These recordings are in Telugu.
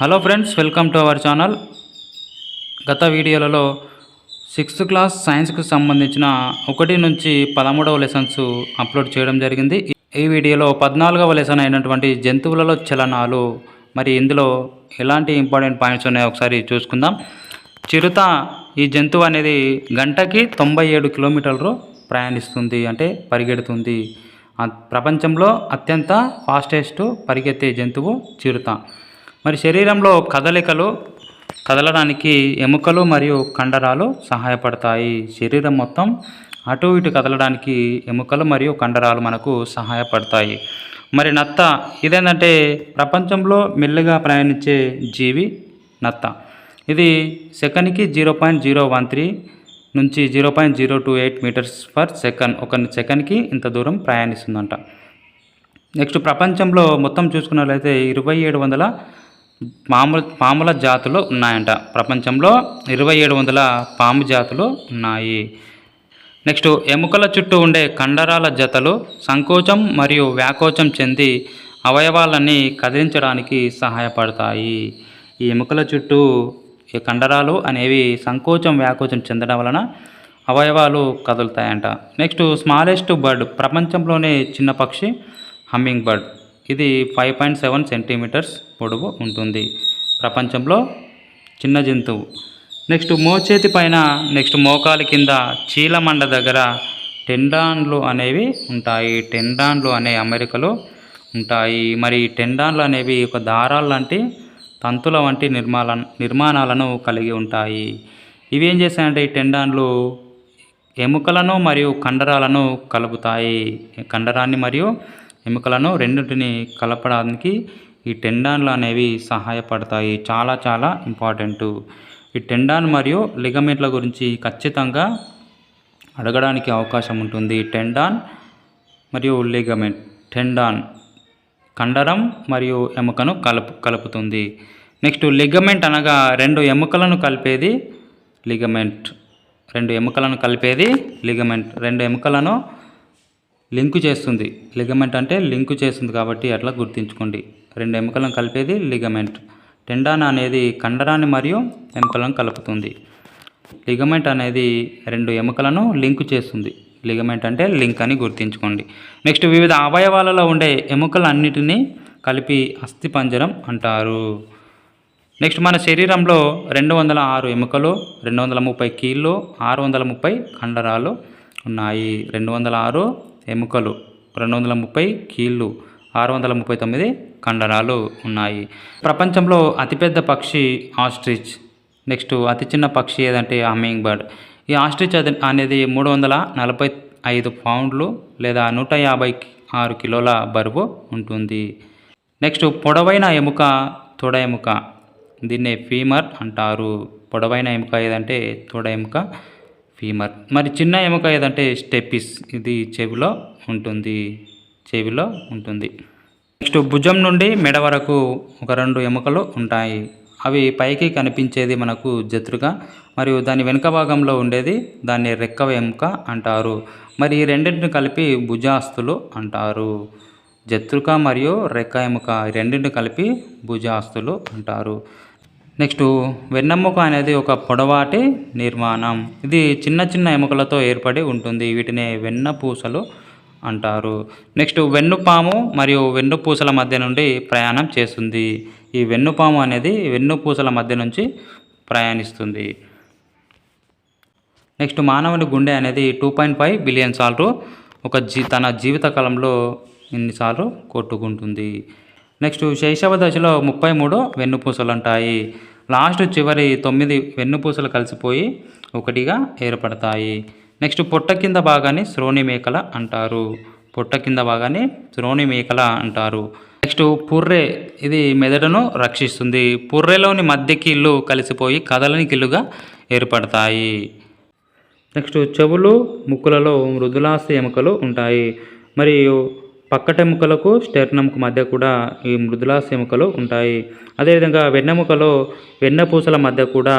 Hello friends welcome to our channel గత వీడియోలలో సిక్స్త్ క్లాస్ సైన్స్కు సంబంధించిన ఒకటి నుంచి పదమూడవ లెసన్స్ అప్లోడ్ చేయడం జరిగింది. ఈ వీడియోలో పద్నాలుగవ లెసన్ అయినటువంటి జంతువులలో చలనాలు మరి ఇందులో ఎలాంటి ఇంపార్టెంట్ పాయింట్స్ ఉన్నాయో ఒకసారి చూసుకుందాం. చిరుత ఈ జంతువు అనేది గంటకి తొంభై ఏడు కిలోమీటర్లు ప్రయాణిస్తుంది అంటే పరిగెడుతుంది. ప్రపంచంలో అత్యంత ఫాస్టెస్ట్ పరిగెత్తే జంతువు చిరుత. మరి శరీరంలో కదలికలు కదలడానికి ఎముకలు మరియు కండరాలు సహాయపడతాయి. శరీరం మొత్తం అటు ఇటు కదలడానికి ఎముకలు మరియు కండరాలు మనకు సహాయపడతాయి. మరి నత్త ఇదేంటంటే ప్రపంచంలో మెల్లగా ప్రయాణించే జీవి నత్త. ఇది సెకండ్కి zero point zero one three నుంచి zero point zero two eight meters per second ఒక సెకండ్కి ఇంత దూరం ప్రయాణిస్తుందంట. నెక్స్ట్ ప్రపంచంలో మొత్తం చూసుకున్నట్లయితే ఇరవై ఏడు వందల పాముల పాముల జాతులు ఉన్నాయంట. ప్రపంచంలో ఇరవై ఏడు వందల పాము జాతులు ఉన్నాయి. నెక్స్ట్ ఎముకల చుట్టూ ఉండే కండరాల జతలు సంకోచం మరియు వ్యాకోచం చెంది అవయవాలని కదిలించడానికి సహాయపడతాయి. ఈ ఎముకల చుట్టూ ఈ కండరాలు అనేవి సంకోచం వ్యాకోచం చెందడం వలన అవయవాలు కదులుతాయంట. నెక్స్ట్ స్మాలెస్ట్ బర్డ్ ప్రపంచంలోనే చిన్న పక్షి హమ్మింగ్ బర్డ్ ఇది ఫైవ్ పాయింట్ సెవెన్ సెంటీమీటర్స్ పొడవు ఉంటుంది. ప్రపంచంలో చిన్న జంతువు. నెక్స్ట్ మోచేతి పైన నెక్స్ట్ మోకాలి కింద చీలమండ దగ్గర టెండాన్లు అనేవి ఉంటాయి. టెండాన్లు అనే అమెరికలో ఉంటాయి. మరి టెండాన్లు అనేవి ఒక దారాలు లాంటి తంతుల వంటి నిర్మాణ నిర్మాణాలను కలిగి ఉంటాయి. ఇవి ఏం చేస్తాయంటే ఈ టెండాన్లు ఎముకలను మరియు కండరాలను కలుపుతాయి. కండరాన్ని మరియు ఎముకలను రెండింటిని కలపడానికి ఈ టెండాన్లు అనేవి సహాయపడతాయి. చాలా చాలా ఇంపార్టెంట్. ఈ టెండాన్ మరియు లిగమెంట్ల గురించి ఖచ్చితంగా అడగడానికి అవకాశం ఉంటుంది. టెండాన్ మరియు లిగమెంట్ టెండాన్ కండరం మరియు ఎముకను కలుపు కలుపుతుంది. నెక్స్ట్ లిగమెంట్ అనగా రెండు ఎముకలను కలిపేది లిగమెంట్. రెండు ఎముకలను కలిపేది లిగమెంట్. రెండు ఎముకలను లింకు చేస్తుంది. లిగమెంట్ అంటే లింకు చేస్తుంది కాబట్టి అట్లా గుర్తుంచుకోండి. రెండు ఎముకలను కలిపేది లిగమెంట్. టెండాన్ అనేది కండరాన్ని మరియు ఎముకలను కలుపుతుంది. లిగమెంట్ అనేది రెండు ఎముకలను లింకు చేస్తుంది. లిగమెంట్ అంటే లింక్ అని గుర్తుంచుకోండి. నెక్స్ట్ వివిధ అవయవాలలో ఉండే ఎముకలన్నిటినీ కలిపి అస్థిపంజరం అంటారు. నెక్స్ట్ మన శరీరంలో రెండు వందల ఆరు ఎముకలు రెండు వందల ముప్పై కీళ్ళు ఆరు వందల ముప్పై కండరాలు ఉన్నాయి. రెండు వందల ఆరు ఎముకలు. రెండు వందల ముప్పై కీళ్ళు. ఆరు వందల ముప్పై తొమ్మిది కండరాలు ఉన్నాయి. ప్రపంచంలో అతిపెద్ద పక్షి ఆస్ట్రిచ్. నెక్స్ట్ అతి చిన్న పక్షి ఏదంటే హమ్మింగ్ బర్డ్. ఈ ఆస్ట్రిచ్ అది అనేది మూడు వందల నలభై ఐదు పౌండ్లు లేదా నూట యాభై ఆరు కిలోల బరువు ఉంటుంది. నెక్స్ట్ పొడవైన ఎముక తొడ ఎముక. దీన్నే ఫీమర్ అంటారు. పొడవైన ఎముక ఏదంటే తొడ ఎముక. ఫీమర్. మరి చిన్న ఎముక ఏదంటే స్టెపిస్. ఇది చెవిలో ఉంటుంది. చెవిలో ఉంటుంది. నెక్స్ట్ భుజం నుండి మెడ వరకు ఒక రెండు ఎముకలు ఉంటాయి. అవి పైకి కనిపించేది మనకు జత్రుగా మరియు దాని వెనుక భాగంలో ఉండేది దాన్ని రెక్క ఎముక అంటారు. మరి ఈ రెండింటిని కలిపి భుజాస్తులు అంటారు. జత్రుక మరియు రెక్క ఎముక రెండింటిని కలిపి భుజాస్తులు అంటారు. నెక్స్ట్ వెన్నెముక అనేది ఒక పొడవాటి నిర్మాణం. ఇది చిన్న చిన్న ఎముకలతో ఏర్పడి ఉంటుంది. వీటిని వెన్నపూసలు అంటారు. నెక్స్ట్ వెన్నుపాము మరియు వెన్నుపూసల మధ్య నుండి ప్రయాణం చేస్తుంది. ఈ వెన్నుపాము అనేది వెన్నుపూసల మధ్య నుంచి ప్రయాణిస్తుంది. నెక్స్ట్ మానవుని గుండె అనేది టూ పాయింట్ ఫైవ్ బిలియన్ సార్లు ఒక జీ తన జీవితకాలంలో ఎన్నిసార్లు ఇన్నిసార్లు కొట్టుకుంటుంది. నెక్స్ట్ శైశవ దశలో ముప్పై మూడు వెన్నుపూసలు ఉంటాయి లాస్ట్ చివరి తొమ్మిది వెన్నుపూసలు కలిసిపోయి ఒకటిగా ఏర్పడతాయి. నెక్స్ట్ పొట్ట కింద భాగాన్ని శ్రోణి మేకల అంటారు. పొట్ట కింద భాగాన్ని శ్రోణి మేకల అంటారు. నెక్స్ట్ పుర్రె ఇది మెదడును రక్షిస్తుంది. పుర్రెలోని మధ్య కీళ్ళు కలిసిపోయి కదలని కీళ్ళుగా ఏర్పడతాయి. నెక్స్ట్ చెవులు ముక్కులలో మృదులాస్తి ఎముకలు ఉంటాయి. మరియు పక్కటెముకలకు స్టెర్నంకు మధ్య కూడా ఈ మృదులాస ఎముకలు ఉంటాయి. అదేవిధంగా వెన్నెముకలో వెన్నపూసల మధ్య కూడా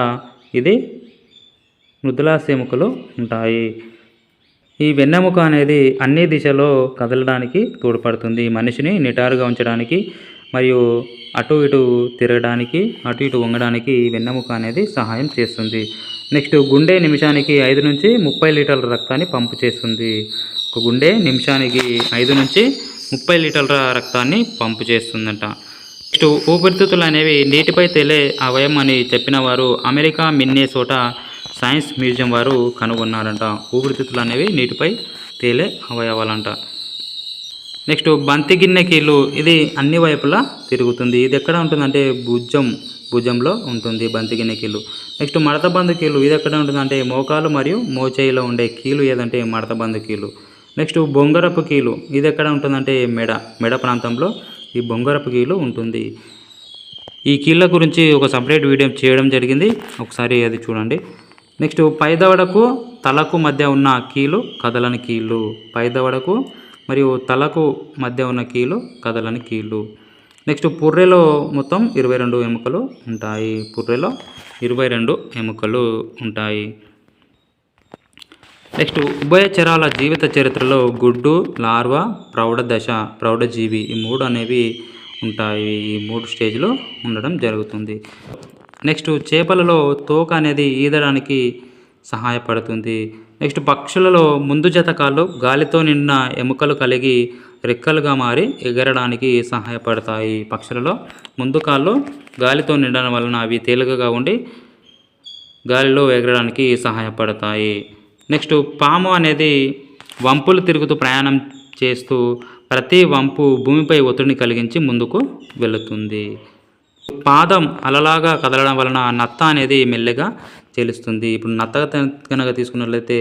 ఇది మృదులాస ఎముకలు ఉంటాయి. ఈ వెన్నెముక అనేది అన్ని దిశలో కదలడానికి తోడ్పడుతుంది. మనిషిని నిటారుగా ఉంచడానికి మరియు అటు ఇటు తిరగడానికి అటు ఇటు వంగడానికి వెన్నెముక అనేది సహాయం చేస్తుంది. నెక్స్ట్ గుండె నిమిషానికి ఐదు నుంచి ముప్పై లీటర్ల రక్తాన్ని పంపు చేస్తుంది. ఒక గుండె నిమిషానికి ఐదు నుంచి ముప్పై లీటర్ల రక్తాన్ని పంపు చేస్తుందంట. నెక్స్ట్ ఊపిరితిత్తులు అనేవి నీటిపై తేలే అవయం అని చెప్పిన వారు అమెరికా మిన్నేసోటా సైన్స్ మ్యూజియం వారు కనుగొన్నారంట. ఊపిరితిత్తులు అనేవి నీటిపై తేలే అవయవాలంట. నెక్స్ట్ బంతి గిన్నె కీళ్ళు ఇది అన్ని వైపులా తిరుగుతుంది. ఇది ఎక్కడ ఉంటుందంటే భుజం భుజంలో ఉంటుంది బంతి గిన్నె కీళ్ళు. నెక్స్ట్ మడత బంధు కీళ్ళు ఇది ఎక్కడ ఉంటుందంటే మోకాలు మరియు మోచేయిలో ఉండే కీలు ఏదంటే మడత బంధు కీలు నెక్స్ట్ బొంగరపు కీలు. ఇది ఎక్కడ ఉంటుందంటే మెడ మెడ ప్రాంతంలో ఈ బొంగరపు కీలు ఉంటుంది. ఈ కీళ్ళ గురించి ఒక సపరేట్ వీడియో చేయడం జరిగింది. ఒకసారి అది చూడండి. నెక్స్ట్ పైదవడకు తలకు మధ్య ఉన్న కీలు కదలని కీళ్ళు. పైదవడకు మరియు తలకు మధ్య ఉన్న కీలు కదలని కీళ్ళు. నెక్స్ట్ పుర్రెలో మొత్తం ఇరవై రెండు ఎముకలు ఉంటాయి. పుర్రెలో ఇరవై రెండు ఎముకలు ఉంటాయి. నెక్స్ట్ ఉభయచరాల జీవిత చరిత్రలో గుడ్డు లార్వా ప్రౌఢ దశ ప్రౌఢజీవి ఈ మూడు అనేవి ఉంటాయి. ఈ మూడు స్టేజ్లో ఉండడం జరుగుతుంది. నెక్స్ట్ చేపలలో తోక అనేది ఈదడానికి సహాయపడుతుంది. నెక్స్ట్ పక్షులలో ముందు జతకాలు గాలితో నిండిన ఎముకలు కలిగి రెక్కలుగా మారి ఎగరడానికి సహాయపడతాయి. పక్షులలో ముందు కాళ్ళు గాలితో నిండడం వలన అవి తేలికగా ఉండి గాలిలో ఎగరడానికి సహాయపడతాయి. నెక్స్ట్ పాము అనేది వంపులు తిరుగుతూ ప్రయాణం చేస్తూ ప్రతి వంపు భూమిపై ఒత్తిడిని కలిగించి ముందుకు వెళుతుంది. పాదం అలలాగా కదలడం వలన నత్త అనేది మెల్లగా తెలుస్తుంది ఇప్పుడు నత్త కనుక తీసుకున్నట్లయితే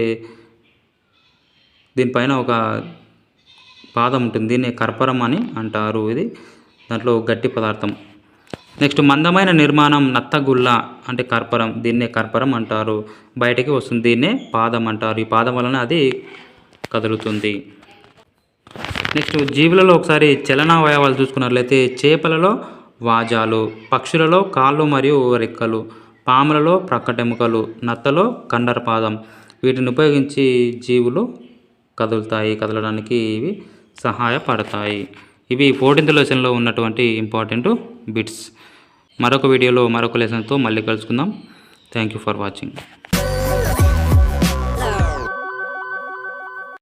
దీనిపైన ఒక పాదం ఉంటుంది. దీన్ని కర్పరం అని అంటారు. ఇది దాంట్లో గట్టి పదార్థం. నెక్స్ట్ మందమైన నిర్మాణం నత్తగుల్ల అంటే కర్పరం దీన్నే కర్పరం అంటారు. బయటికి వస్తుంది దీన్నే పాదం అంటారు. ఈ పాదం వలన అది కదులుతుంది. నెక్స్ట్ జీవులలో ఒకసారి చలనావయవాలు చూసుకున్నట్లయితే చేపలలో వాజాలు పక్షులలో కాళ్ళు మరియు రెక్కలు పాములలో ప్రక్కటెముకలు నత్తలో కండరపాదం. వీటిని ఉపయోగించి జీవులు కదులుతాయి కదలడానికి ఇవి సహాయపడతాయి. ఇవి ఫోర్టీన్త్ లెసన్లో ఉన్నటువంటి ఇంపార్టెంట్ బిట్స్. మరొక వీడియోలో మరొక లెసన్తో మళ్ళీ కలుసుకుందాం. Thank you for watching